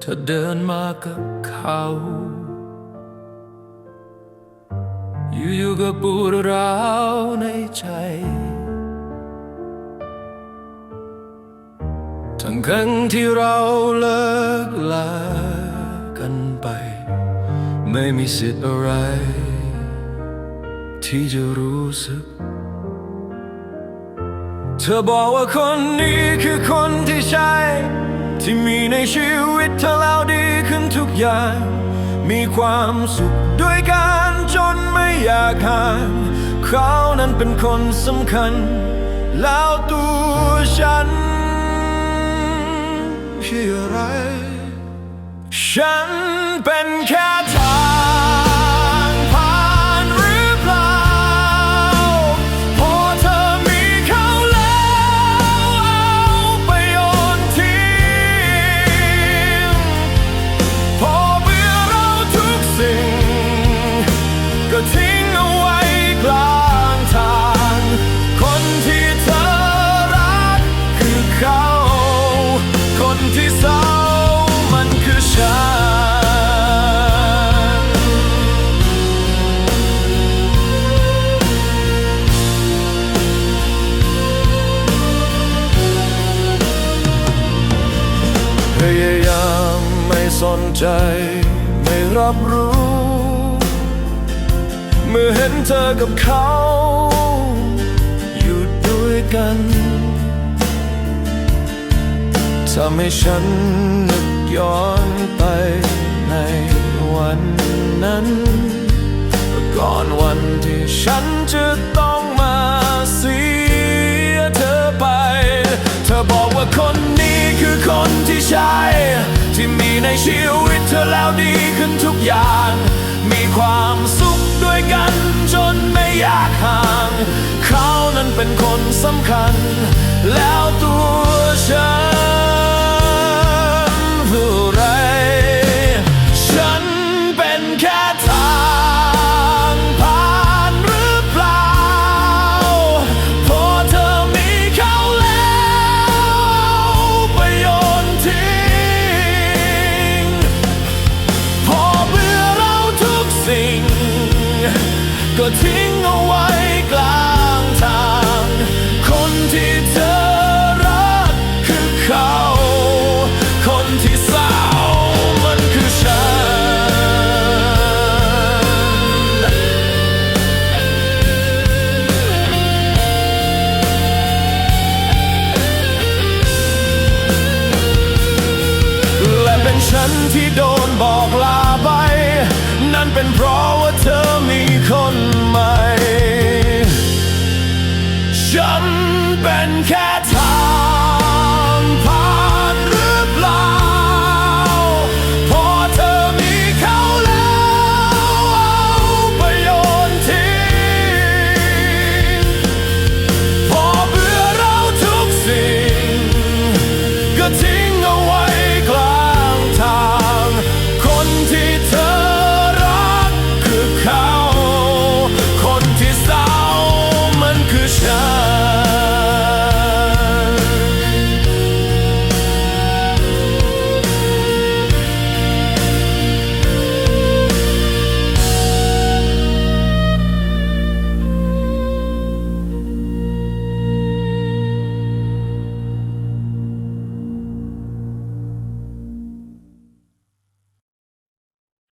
เธอเดินมากับเขา อยู่ๆก็ปวดร้าวในใจ ทั้งครั้งที่เราเลิกลากันไป ไม่มีสิทธิ์อะไร ที่จะรู้สึก เธอบอกว่าคนนี้คือคนที่ใช่ ที่มีในชีวิตเธอแล้วดีขึ้นทุกอย่าง มีความสุขด้วยกันจนไม่อยากห่างเขานั้นเป็นคนสำคัญ แล้วตัวฉันคืออะไร ฉันเป็นแค่ สนใจไม่รับรู้ เมื่อเห็นเธอกับเขา อยู่ด้วยกันทำให้ฉันนึกย้อนไปในวันนั้นก่อนวันที่ฉันจะต้องมาเสียเธอไป เธอบอกว่าคนนี้คือคนที่ใช่ ชีวิตเธอแล้วดีขึ้นทุกอย่าง มีความสุขด้วยกันจนไม่อยากห่าง เขานั้นเป็นคนสำคัญ แล้วตัวฉัน ก็ทิ้งเอาไว้กลางทาง คนที่เธอรักคือเขา คนที่เศร้ามันคือฉัน และเป็นฉันที่โดนบอกลาไป นั้นเป็นเพราะว่าเธอมีคน